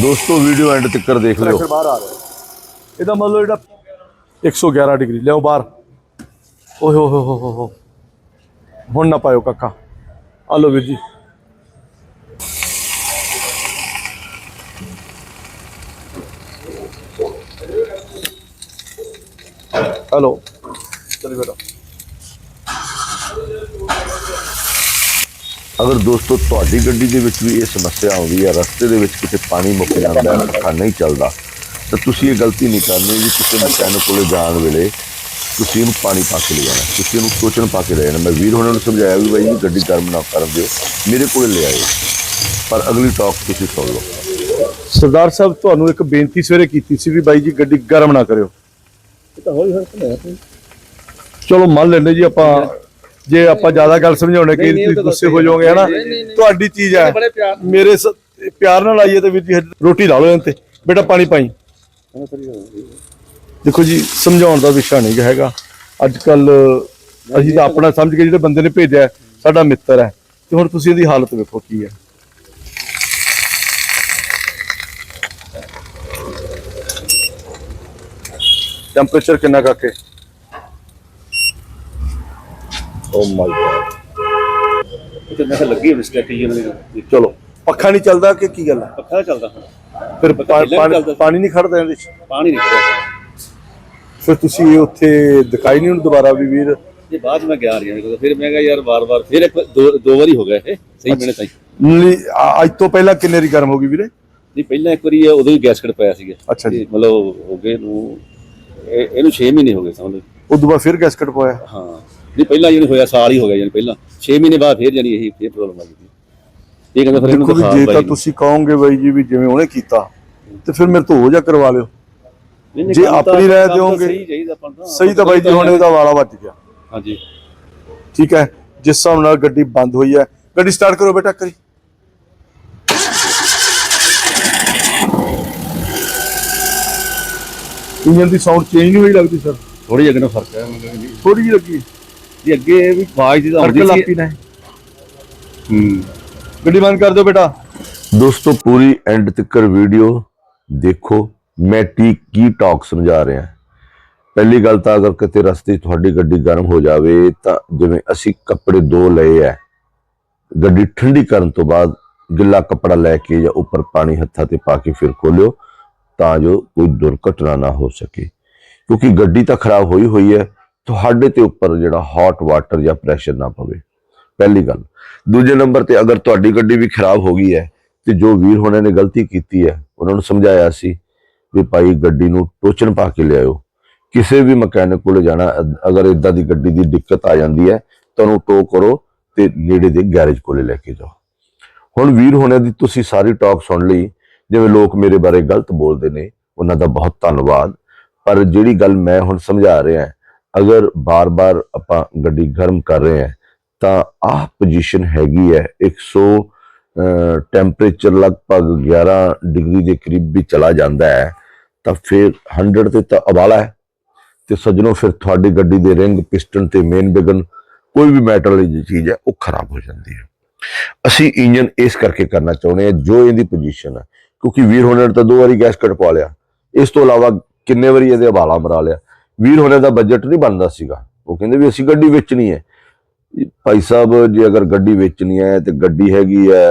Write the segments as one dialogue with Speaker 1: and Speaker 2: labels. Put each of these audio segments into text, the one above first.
Speaker 1: ਦੋਸਤੋ video and ਤੱਕ ਦੇਖ ਲਿਓ।
Speaker 2: ਪ੍ਰੈਸ਼ਰ ਬਾਹਰ ਆ ਰਿਹਾ। ਇਹਦਾ ਮਤਲਬ ਜਿਹੜਾ 111 ਡਿਗਰੀ ਲਿਓ ਬਾਹਰ। ਓਏ ਹੋ ਹੋ ਹੋ ਹੋ ਹੁਣ ਨਾ ਪਾਇਓ ਕਾਕਾ। ਆ ਲਓ ਵੀਰ ਜੀ। ਹਲੋ। ਚਲੀ ਬੇਟਾ।
Speaker 1: ਅਗਰ ਦੋਸਤੋ ਤੁਹਾਡੀ ਗੱਡੀ ਦੇ ਵਿੱਚ ਵੀ ਇਹ ਸਮੱਸਿਆ ਆਉਂਦੀ ਹੈ ਰਸਤੇ ਦੇ ਵਿੱਚ ਕਿਤੇ ਪਾਣੀ ਮੁੱਕ ਜਾਂਦਾ ਹੈ ਪੱਖਾ ਨਹੀਂ ਚੱਲਦਾ ਤਾਂ ਤੁਸੀਂ ਇਹ ਗਲਤੀ ਨਹੀਂ ਕਰਨੀ ਵੀ ਕਿਸੇ ਮਕੈਨਿਕ ਕੋਲੇ ਜਾਣ ਵੇਲੇ ਤੁਸੀਂ ਇਹਨੂੰ ਪਾਣੀ ਪਾ ਕੇ ਲੈ ਜਾਣਾ ਤੁਸੀਂ ਇਹਨੂੰ ਸੋਚਣ ਪਾ ਕੇ ਲੈ ਜਾਣਾ। ਮੈਂ ਵੀਰ ਹੋਣਾ ਨੂੰ ਸਮਝਾਇਆ ਵੀ ਬਾਈ ਜੀ ਗੱਡੀ ਗਰਮ ਨਾ ਕਰਨ ਦਿਓ। ਮੇਰੇ ਕੋਲੇ ਲੈ ਆਇਓ। ਪਰ ਅਗਲੀ ਟਾਕ ਤੁਸੀਂ ਸੁਣ ਲਓ।
Speaker 2: ਸਰਦਾਰ ਸਾਹਿਬ ਤੁਹਾਨੂੰ ਇੱਕ ਬੇਨਤੀ ਸਵੇਰੇ ਕੀਤੀ ਸੀ ਵੀ ਬਾਈ ਜੀ ਗੱਡੀ ਗਰਮ ਨਾ ਕਰਿਓ। ਚਲੋ ਮੰਨ ਲੈਂਦੇ ਜੀ ਆਪਾਂ ਜੇ ਆਪਾਂ ਜ਼ਿਆਦਾ ਗੱਲ ਸਮਝਾਉਣੇ ਕਿ ਤੁਸੀਂ ਗੁੱਸੇ ਹੋ ਜਾਓਗੇ ਹਨਾ? ਤੁਹਾਡੀ ਚੀਜ਼ ਹੈ। ਮੇਰੇ ਪਿਆਰ ਨਾਲ ਆਈਏ ਤੇ ਵੀਰ ਜੀ ਰੋਟੀ ਲਾ ਲਓ ਇਹਨਾਂ ਤੇ। ਬੇਟਾ ਪਾਣੀ ਪਾਈ। ਦੇਖੋ ਜੀ ਸਮਝਾਉਣ ਦਾ ਵਿਸ਼ਾ ਨਹੀਂ ਹੈਗਾ। ਅੱਜ ਕੱਲ ਅਸੀਂ ਤਾਂ ਆਪਣਾ ਸਮਝ ਕੇ ਜਿਹੜੇ ਬੰਦੇ ਨੇ ਭੇਜਿਆ ਸਾਡਾ ਮਿੱਤਰ ਹੈ। ਤੇ ਹੁਣ ਤੁਸੀਂ ਇਹਦੀ ਹਾਲਤ ਵੇਖੋ ਕੀ ਹੈ। ਟੈਂਪਰੇਚਰ ਕਿੰਨਾ ਕਾਕੇ ਓ ਮਾਈ ਗॉड
Speaker 3: ਤੇ ਮੈਂ ਕਿਹਾ ਲੱਗੀ ਮਿਸਟੇਕ ਹੀ ਉਹਨਾਂ ਦੀ
Speaker 2: ਚਲੋ ਪੱਖਾ ਨਹੀਂ ਚੱਲਦਾ ਕਿ ਕੀ ਗੱਲ ਹੈ
Speaker 3: ਪੱਖਾ ਚੱਲਦਾ ਹੁਣ।
Speaker 2: ਫਿਰ
Speaker 3: ਪੱਖਾ
Speaker 2: ਪਾਣੀ
Speaker 3: ਚੱਲਦਾ।
Speaker 2: ਪਾਣੀ ਨਹੀਂ ਖੜਦਾ ਇਹਦੇ ਵਿੱਚ
Speaker 3: ਪਾਣੀ ਨਹੀਂ ਖੜਿਆ
Speaker 2: ਫਿਰ ਤੁਸੀਂ ਇਹ ਉੱਥੇ ਦਿਖਾਈ ਨਹੀਂ ਹੁਣ ਦੁਬਾਰਾ ਵੀ ਵੀਰ?
Speaker 3: ਇਹ ਬਾਅਦ 'ਚ ਮੈਂ ਗਿਆ ਰਿਹਾ ਮੇਰੇ ਫਿਰ ਮੈਂ ਕਿਹਾ ਯਾਰ ਵਾਰ-ਵਾਰ ਫਿਰ ਇੱਕ ਦੋ ਦੋ ਵਾਰੀ ਹੋ ਗਿਆ ਇਹ। ਸਹੀ ਮਿਹਨਤ ਤਾਈ
Speaker 2: ਨਹੀਂ, ਆ- ਅੱਜ ਤੋਂ ਪਹਿਲਾਂ ਕਿੰਨੇ ਦੀ ਗਰਮ ਹੋ ਗਈ ਵੀਰੇ?
Speaker 3: ਨਹੀਂ ਪਹਿਲਾਂ ਇੱਕ ਵਾਰੀ ਇਹ ਉਦੋਂ ਹੀ ਗੈਸਕਟ ਪਿਆ ਸੀਗਾ।
Speaker 2: ਅੱਛਾ ਜੀ।
Speaker 3: ਤੇ ਮਤਲਬ ਹੋ ਗਏ ਨੂੰ ਇਹ- ਇਹਨੂੰ 6 ਮਹੀਨੇ ਹੋ ਗਏ ਸਮਝ ਲਓ।
Speaker 2: ਉਦੋਂ ਬਾਅਦ ਫਿਰ ਗੈਸਕਟ ਪਵਾਇਆ
Speaker 3: ਹਾਂ। ਨਹੀਂ ਪਹਿਲਾਂ ਜਿਹਨੂੰ ਹੋਇਆ ਸਾਲ ਹੀ ਹੋ ਗਿਆ ਯਾਨੀ ਪਹਿਲਾਂ। 6 ਮਹੀਨੇ ਬਾਅਦ ਫਿਰ ਜਾਨੀ ਇਹੀ ਇਹ ਪ੍ਰੋਬਲਮ ਆ ਗਈ ਇਹ ਕਹਿੰਦਾ ਫਿਰ ਇਹਨੂੰ
Speaker 2: ਦੇਖੋ ਵੀ ਜੇ ਤਾਂ। ਤੁਸੀਂ ਕਹੋਗੇ ਬਾਈ ਜੀ ਵੀ ਜਿਵੇਂ ਉਹਨੇ ਕੀਤਾ ਤੇ ਫਿਰ ਮੇਰੇ ਤੋਂ ਹੋ ਜਾ ਕਰਵਾ ਲਿਓ। ਜੇ ਆਪਣੀ ਰਾਏ ਦਿਓਗੇ,
Speaker 3: ਸਹੀ ਤਾਂ।
Speaker 2: ਸਹੀ ਤਾਂ ਬਾਈ ਜੀ ਹੁਣ ਇਹਦਾ ਵਾਲਾ ਵੱਜ ਗਿਆ।
Speaker 3: ਹਾਂਜੀ।
Speaker 2: ਠੀਕ ਹੈ ਜਿਸ ਹਿਸਾਬ ਨਾਲ ਗੱਡੀ ਬੰਦ ਹੋਈ ਹੈ। ਗੱਡੀ ਸਟਾਰਟ ਕਰੋ ਬੇਟਾ ਕਰੀ ਇੰਜਨ ਦੀ ਸਾਊਂਡ ਚੇਂਜ ਨਹੀਂ ਹੋਈ ਲੱਗਦੀ ਸਰ
Speaker 3: ਥੋੜੀ ਜਿਹੀ ਅੱਗੇ ਫ਼ਰਕ ਹੈ
Speaker 2: ਥੋੜੀ ਜਿਹੀ ਲੱਗੀ।
Speaker 3: ਜੀ ਅੱਗੇ ਵੀ ਆਵਾਜ਼ ਦੀ ਤਾਂ ਆਉਂਦੀ
Speaker 2: ਲੱਪੀ
Speaker 3: ਸੀ
Speaker 2: ਨਾ
Speaker 3: ਹੂੰ।
Speaker 2: ਗੱਡੀ ਬੰਦ ਕਰ ਦਿਓ ਬੇਟਾ।
Speaker 1: ਦੋਸਤੋ ਪੂਰੀ ਐਂਡ ਤੱਕ ਵੀਡੀਓ ਦੇਖੋ। ਮੈਂ ਟੀ ਕੀ ਟਾਕ ਸਮਝਾ ਰਿਹਾ। ਪਹਿਲੀ ਗੱਲ ਤਾਂ ਅਗਰ ਕਿਤੇ ਰਸਤੇ 'ਚ ਤੁਹਾਡੀ ਗੱਡੀ ਗਰਮ ਹੋ ਜਾਵੇ ਤਾਂ ਜਿਵੇਂ ਅਸੀਂ ਕੱਪੜੇ ਦੋ ਲਏ ਐ ਗੱਡੀ ਠੰਡੀ ਕਰਨ ਤੋਂ ਬਾਅਦ ਗਿੱਲਾ ਕੱਪੜਾ ਲੈ ਕੇ ਜਾਂ ਉੱਪਰ ਪਾਣੀ ਹੱਥਾਂ ਤੇ ਪਾ ਕੇ ਫਿਰ ਖੋਲਿਓ ਤਾਂ ਜੋ ਕੋਈ ਦੁਰਘਟਨਾ ਨਾ ਹੋ ਸਕੇ। ਕਿਉਂਕਿ ਗੱਡੀ ਤਾਂ ਖਰਾਬ ਹੋਈ ਹੋਈ ਹੈ ਤੁਹਾਡੇ ਤੇ ਉੱਪਰ ਜਿਹੜਾ ਹੌਟ ਵਾਟਰ ਜਾਂ ਪ੍ਰੈਸ਼ਰ ਨਾ ਪਵੇ। ਪਹਿਲੀ ਗੱਲ। ਦੂਜੇ ਨੰਬਰ ਤੇ ਅਗਰ ਤੁਹਾਡੀ ਗੱਡੀ ਵੀ ਖਰਾਬ ਹੋ ਗਈ ਹੈ ਤੇ ਜੋ ਵੀਰ ਹੋਣੇ ਨੇ ਗਲਤੀ ਕੀਤੀ ਹੈ, ਉਹਨਾਂ ਨੂੰ ਸਮਝਾਇਆ ਸੀ ਵੀ ਭਾਈ ਗੱਡੀ ਨੂੰ ਟੋਚਨ ਪਾ ਕੇ ਲਿਆਓ ਕਿਸੇ ਵੀ ਮਕੈਨਿਕ ਕੋਲ ਜਾਣਾ ਅਗਰ ਇਦਾਂ ਦੀ ਗੱਡੀ ਦੀ ਦਿੱਕਤ ਆ ਜਾਂਦੀ ਹੈ, ਤਾਂ ਉਹਨੂੰ ਟੋ ਕਰੋ ਤੇ ਨੇੜੇ ਦੇ ਗੈਰੇਜ ਕੋਲੇ ਲੈ ਕੇ ਜਾਓ। ਹੁਣ ਵੀਰ ਹੋਣੇ ਦੀ ਤੁਸੀਂ ਸਾਰੀ ਟਾਕ ਸੁਣ ਲਈ, ਜਿਵੇਂ ਲੋਕ ਮੇਰੇ ਬਾਰੇ ਗਲਤ ਬੋਲਦੇ ਨੇ, ਉਹਨਾਂ ਦਾ ਬਹੁਤ ਧੰਨਵਾਦ। ਪਰ ਜਿਹੜੀ ਗੱਲ ਮੈਂ ਹੁਣ ਸਮਝਾ ਰਿਹਾ ਅਗਰ ਬਾਰ-ਬਾਰ ਆਪਾਂ ਗੱਡੀ ਗਰਮ ਕਰ ਰਹੇ ਹਾਂ, ਤਾਂ ਆਹ ਪੋਜੀਸ਼ਨ ਹੈਗੀ ਹੈ 100 ਟੈਂਪਰੇਚਰ ਲਗਭਗ 11 ਡਿਗਰੀ ਦੇ ਕਰੀਬ ਵੀ ਚਲਾ ਜਾਂਦਾ ਹੈ, ਤਾਂ ਫਿਰ 100 ਤੇ ਤਾਂ ਅਵਾਲਾ ਹੈ। ਤੇ ਸੱਜਣੋ, ਫਿਰ ਤੁਹਾਡੀ ਗੱਡੀ ਦੇ ਰਿੰਗ ਪਿਸਟਨ ਤੇ ਮੇਨ ਬਿਗਨ ਕੋਈ ਵੀ ਮੈਟਲ ਦੀ ਚੀਜ਼ ਹੈ, ਉਹ ਖਰਾਬ ਹੋ ਜਾਂਦੀ ਹੈ। ਅਸੀਂ ਇੰਜਨ ਇਸ ਕਰਕੇ ਕਰਨਾ ਚਾਹੁੰਦੇ ਹਾਂ, ਜੋ ਇਹਦੀ ਪੋਜੀਸ਼ਨ ਹੈ, ਕਿਉਂਕਿ ਵੀਰ ਹੋਣੇ ਤਾਂ ਦੋ ਵਾਰੀ ਗੈਸ ਕਟਵਾ ਲਿਆ। ਇਸ ਤੋਂ ਇਲਾਵਾ ਕਿੰਨੇ ਵਾਰੀ ਇਹਦੇ ਹਵਾਲਾ ਮਰਾ ਲਿਆ। ਵੀਰ ਹੋਣੇ ਦਾ ਬਜਟ ਨਹੀਂ ਬਣਦਾ ਸੀਗਾ। ਉਹ ਕਹਿੰਦੇ ਵੀ ਅਸੀਂ ਗੱਡੀ ਵੇਚਣੀ ਹੈ। ਭਾਈ ਸਾਹਿਬ, ਜੇ ਅਗਰ ਗੱਡੀ ਵੇਚਣੀ ਹੈ ਤੇ ਗੱਡੀ ਹੈਗੀ ਹੈ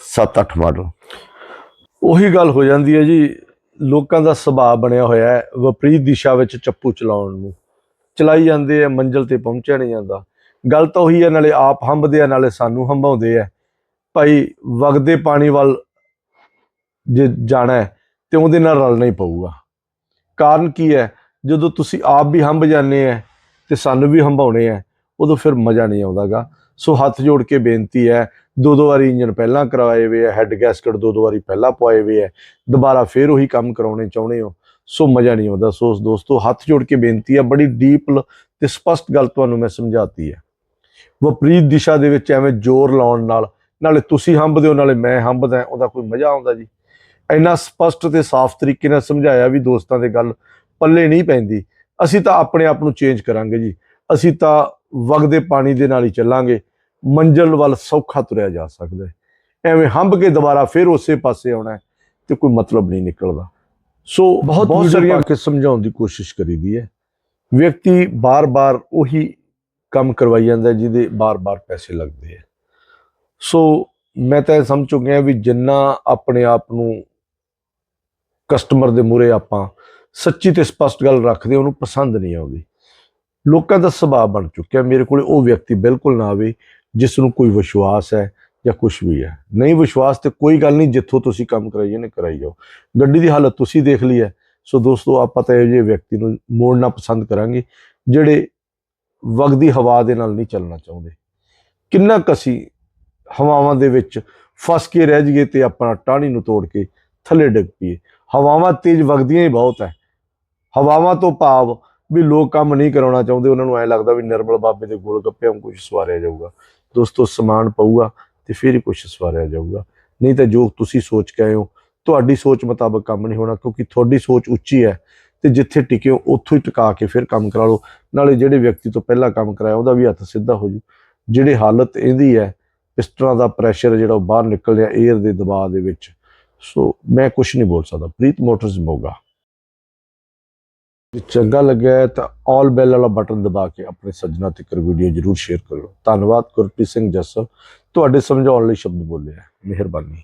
Speaker 1: 7-8 ਮਾਡਲ
Speaker 2: ਉਹੀ ਗੱਲ ਹੋ ਜਾਂਦੀ ਹੈ ਜੀ। ਲੋਕਾਂ ਦਾ ਸੁਭਾਅ ਬਣਿਆ ਹੋਇਆ ਹੈ। ਵਿਪਰੀਤ ਦਿਸ਼ਾ ਵਿੱਚ ਚੱਪੂ ਚਲਾਉਣ ਨੂੰ। ਚਲਾਈ ਜਾਂਦੇ ਆ, ਮੰਜ਼ਲ ਤੇ ਪਹੁੰਚਿਆ ਨਹੀਂ ਜਾਂਦਾ। ਗੱਲ ਤਾਂ ਉਹੀ ਹੈ, ਨਾਲੇ ਆਪ ਹੰਬਦੇ ਆ, ਨਾਲੇ ਸਾਨੂੰ ਹੰਬਾਉਂਦੇ ਆ। ਭਾਈ, ਵਗਦੇ ਪਾਣੀ ਵੱਲ ਜੇ ਜਾਣਾ ਹੈ ਤੇ ਉਹਦੇ ਨਾਲ ਰਲਣਾ ਹੀ ਪਊਗਾ। ਕਾਰਨ ਕੀ ਹੈ? ਜਦੋਂ ਤੁਸੀਂ ਆਪ ਵੀ ਹੰਬ ਜਾਂਦੇ ਆ ਤੇ ਸਾਨੂੰ ਵੀ ਹੰਬਾਉਣੇ ਆ ਉਦੋਂ ਫਿਰ ਮਜ਼ਾ ਨਹੀਂ ਆਉਂਦਾਗਾ। ਸੋ ਹੱਥ ਜੋੜ ਕੇ ਬੇਨਤੀ ਹੈ, ਦੋ ਦੋ ਵਾਰੀ ਇੰਜਨ ਪਹਿਲਾਂ ਕਰਵਾਏ ਹੋਏ ਆ ਹੈੱਡ ਗੈਸਕਟ ਦੋ ਦੋ ਵਾਰੀ ਪਹਿਲਾਂ ਪਵਾਏ ਹੋਏ ਹੈ, ਦੁਬਾਰਾ ਫਿਰ ਉਹੀ ਕੰਮ ਕਰਾਉਣੇ ਚਾਹੁੰਦੇ ਹੋ, ਸੋ ਮਜ਼ਾ ਨਹੀਂ ਆਉਂਦਾ। ਸੋ ਦੋਸਤੋ, ਹੱਥ ਜੋੜ ਕੇ ਬੇਨਤੀ ਹੈ, ਬੜੀ ਡੀਪ ਤੇ ਸਪਸ਼ਟ ਗੱਲ ਤੁਹਾਨੂੰ ਮੈਂ ਸਮਝਾਤੀ ਹੈ। ਵਿਪਰੀਤ ਦਿਸ਼ਾ ਦੇ ਵਿੱਚ ਐਵੇਂ ਜ਼ੋਰ ਲਾਉਣ ਨਾਲ, ਨਾਲੇ ਤੁਸੀਂ ਹੰਬਦੇ ਹੋ, ਨਾਲੇ ਮੈਂ ਹੰਬਦਾ ਉਹਦਾ ਕੋਈ ਮਜ਼ਾ ਆਉਂਦਾ ਜੀ। ਇੰਨਾ ਸਪਸ਼ਟ ਤੇ ਸਾਫ਼ ਤਰੀਕੇ ਨਾਲ ਸਮਝਾਇਆ ਵੀ ਦੋਸਤਾਂ ਦੇ ਗੱਲ ਪੱਲੇ ਨਹੀਂ ਪੈਂਦੀ। ਅਸੀਂ ਤਾਂ ਆਪਣੇ ਆਪ ਨੂੰ ਚੇਂਜ ਕਰਾਂਗੇ ਜੀ। ਅਸੀਂ ਤਾਂ ਵਗਦੇ ਪਾਣੀ ਦੇ ਨਾਲ ਹੀ ਚੱਲਾਂਗੇ। ਮੰਜ਼ਲ ਵੱਲ ਸੌਖਾ ਤੁਰਿਆ ਜਾ ਸਕਦਾ ਹੈ। ਐਵੇਂ ਹੰਬ ਕੇ ਦੁਬਾਰਾ ਫਿਰ ਉਸੇ ਪਾਸੇ ਆਉਣਾ ਤੇ ਕੋਈ ਮਤਲਬ ਨਹੀਂ ਨਿਕਲਦਾ। ਸੋ ਬਹੁਤ ਸਾਰੀਆਂ ਕਿ ਸਮਝਾਉਣ ਦੀ ਕੋਸ਼ਿਸ਼ ਕਰੀਦੀ ਹੈ। ਵਿਅਕਤੀ ਬਾਰ-ਬਾਰ ਉਹੀ ਕੰਮ ਕਰਵਾਈ ਜਾਂਦਾ ਜਿਹਦੇ ਬਾਰ-ਬਾਰ ਪੈਸੇ ਲੱਗਦੇ ਹੈ। ਸੋ ਮੈਂ ਤਾਂ ਸਮਝ ਚੁੱਕਿਆ ਵੀ ਜਿੰਨਾ ਆਪਣੇ ਆਪ ਨੂੰ ਕਸਟਮਰ ਦੇ ਮੂਹਰੇ ਆਪਾਂ ਸੱਚੀ ਤੇ ਸਪਸ਼ਟ ਗੱਲ ਰੱਖਦੇ ਉਹਨੂੰ ਪਸੰਦ ਨਹੀਂ ਆਉਂਦੀ। ਲੋਕਾਂ ਦਾ ਸੁਭਾਅ ਬਣ ਚੁੱਕਿਆ। ਮੇਰੇ ਕੋਲੇ ਉਹ ਵਿਅਕਤੀ ਬਿਲਕੁਲ ਨਾ ਆਵੇ ਜਿਸ ਨੂੰ ਕੋਈ ਵਿਸ਼ਵਾਸ ਹੈ ਜਾਂ ਕੁਝ ਵੀ ਹੈ। ਨਹੀਂ ਵਿਸ਼ਵਾਸ ਤੇ ਕੋਈ ਗੱਲ ਨਹੀਂ, ਜਿੱਥੋਂ ਤੁਸੀਂ ਕੰਮ ਕਰਾਈਏ ਨੇ ਕਰਾਈ ਜਾਓ। ਗੱਡੀ ਦੀ ਹਾਲਤ ਤੁਸੀਂ ਦੇਖ ਲਈ ਹੈ। ਸੋ ਦੋਸਤੋ, ਆਪਾਂ ਤਾਂ ਇਹੋ ਜਿਹੇ ਵਿਅਕਤੀ ਨੂੰ ਮੋੜਨਾ ਪਸੰਦ ਕਰਾਂਗੇ, ਜਿਹੜੇ ਵਗਦੀ ਹਵਾ ਦੇ ਨਾਲ ਨਹੀਂ ਚੱਲਣਾ ਚਾਹੁੰਦੇ। ਕਿੰਨਾ ਕੁ ਅਸੀਂ ਹਵਾਵਾਂ ਦੇ ਵਿੱਚ ਫਸ ਕੇ ਰਹਿ ਜਾਈਏ ਤੇ ਆਪਣਾ ਟਾਹਣੀ ਨੂੰ ਤੋੜ ਕੇ ਥੱਲੇ ਡਿੱਗ ਪਈਏ। ਹਵਾਵਾਂ ਤੇਜ਼ ਵਗਦੀਆਂ ਹੀ ਬਹੁਤ ਹੈ ਹਵਾਵਾਂ ਤੋਂ ਭਾਵ ਵੀ ਲੋਕ ਕੰਮ ਨਹੀਂ ਕਰਾਉਣਾ ਚਾਹੁੰਦੇ, ਉਹਨਾਂ ਨੂੰ ਐ ਲੱਗਦਾ ਵੀ ਨਿਰਮਲ ਬਾਬੇ ਦੇ ਗੋਲ ਗੱਪਿਆਂ ਕੁਝ ਸਵਾਰਿਆ ਜਾਊਗਾ। ਦੋਸਤੋ, ਸਮਾਨ ਪਊਗਾ ਤੇ ਫਿਰ ਹੀ ਕੁਝ ਸਵਾਰਿਆ ਜਾਊਗਾ। ਨਹੀਂ ਤਾਂ ਜੋ ਤੁਸੀਂ ਸੋਚ ਕੇ ਆਏ ਹੋ, ਤੁਹਾਡੀ ਸੋਚ ਮੁਤਾਬਕ ਕੰਮ ਨਹੀਂ ਹੋਣਾ, ਕਿਉਂਕਿ ਤੁਹਾਡੀ ਸੋਚ ਉੱਚੀ ਹੈ ਤੇ ਜਿੱਥੇ ਟਿਕਿਓ, ਉੱਥੋਂ ਹੀ ਟਿਕਾ ਕੇ ਫਿਰ ਕੰਮ ਕਰਾ ਲਓ। ਨਾਲੇ ਜਿਹੜੇ ਵਿਅਕਤੀ ਤੋਂ ਪਹਿਲਾਂ ਕੰਮ ਕਰਾਇਆ, ਉਹਦਾ ਵੀ ਹੱਥ ਸਿੱਧਾ ਹੋ ਜੂ। ਜਿਹੜੀ ਹਾਲਤ ਇਹਦੀ ਹੈ ਪਿਸਟਨਾਂ ਦਾ ਪ੍ਰੈਸ਼ਰ ਜਿਹੜਾ ਉਹ ਬਾਹਰ ਨਿਕਲ ਰਿਹਾ 에ਅਰ ਦੇ ਦਬਾਅ ਦੇ ਵਿੱਚ। ਸੋ ਮੈਂ ਕੁਝ ਨਹੀਂ ਬੋਲ ਸਕਦਾ। ਪ੍ਰੀਤ ਮੋਟਰਸ ਮੋਗਾ। ਜੇ ਚੰਗਾ ਲੱਗਿਆ ਤਾਂ ਆਲ ਬੈਲ ਵਾਲਾ ਬਟਨ ਦਬਾ ਕੇ ਆਪਣੇ ਸੱਜਣਾ ਤੱਕ ਵੀਡੀਓ ਜਰੂਰ ਸ਼ੇਅਰ ਕਰੋ ਧੰਨਵਾਦ ਗੁਰਪ੍ਰੀਤ ਸਿੰਘ ਜੱਸਲ ਤੁਹਾਡੇ ਸਮਝਾਉਣ ਲਈ ਸ਼ਬਦ ਬੋਲੇ ਮਿਹਰਬਾਨੀ।